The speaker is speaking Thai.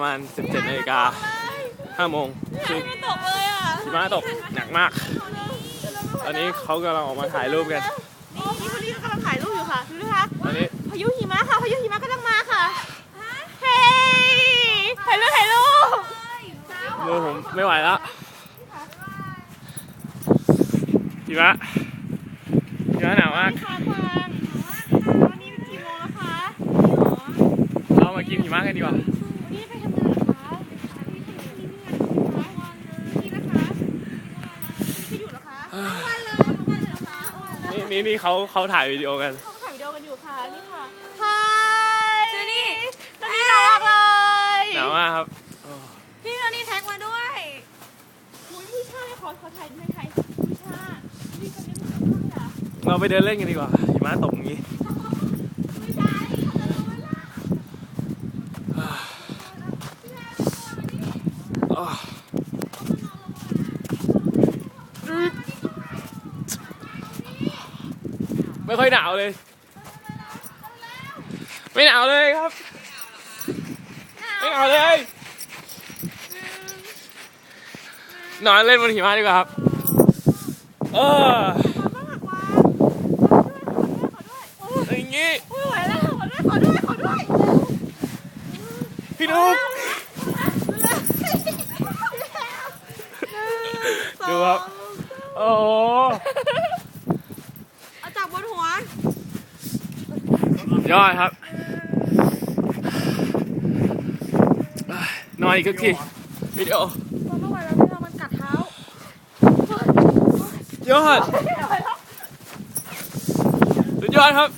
ประมาณ 17นาฬิกา5โมงคือไม่ตกเลยอะหิมะตกหนักมาก ตอนนี้เขากำลังออกมาถ่ายรูปกัน นี่นี่คนนี้กำลังถ่ายรูปอยู่ค่ะดูนะคะตอนนี้พายุหิมะค่ะพายุหิมะกำลังมาค่ะเฮ้ยถ่ายรูปถ่ายรูปมือผมไม่ไหวแล้วหิมะหิมะหนาวมากนี่ค่ะควานวันนี้กี่โมงแล้วคะเรามากินหิมะกันดีกว่าวันนี้ไปทำงานเหรอคะนี่นะคะที่อยู่เหรอคะทั้งวั นี่นี่นี่เขาเขาถ่ายวิดีโอกันเขาถ่ายวิดีโอกันอยู่ค่ะ นี่ค่ะฮายดูนี่ตอนนี้น่ารักเลยหนาวมากครับ พี่ตอนนี้แท็กมาด้วยอุ้ยพี่ชาขอขอถ่ายด้วยใครพี่ชาพี่คนนี้มันเป็นใครอะเราไปเดินเล่นกันดีกว่าหิมะตกอย่างนี้าว ไม่ค่อยหนาวเลย ไม่หนาวเลยครับ ไม่หนาวเลย นอนเล่นบนหิมะดีกว่าครับ เออขอด้วยขอด้วยขอด้วยอย่างงี้โอ้ยไหวแล้วขอด้วยขอด้วยขอด้วยพี่นุ๊กดูครับโอ้โห เอาจับบนหัวย อดครับนอนอีกสักทีวิดีโอตัวไม่ไหวแล้วพี่เรามันกัดเท้ายอดสุดยอดครับ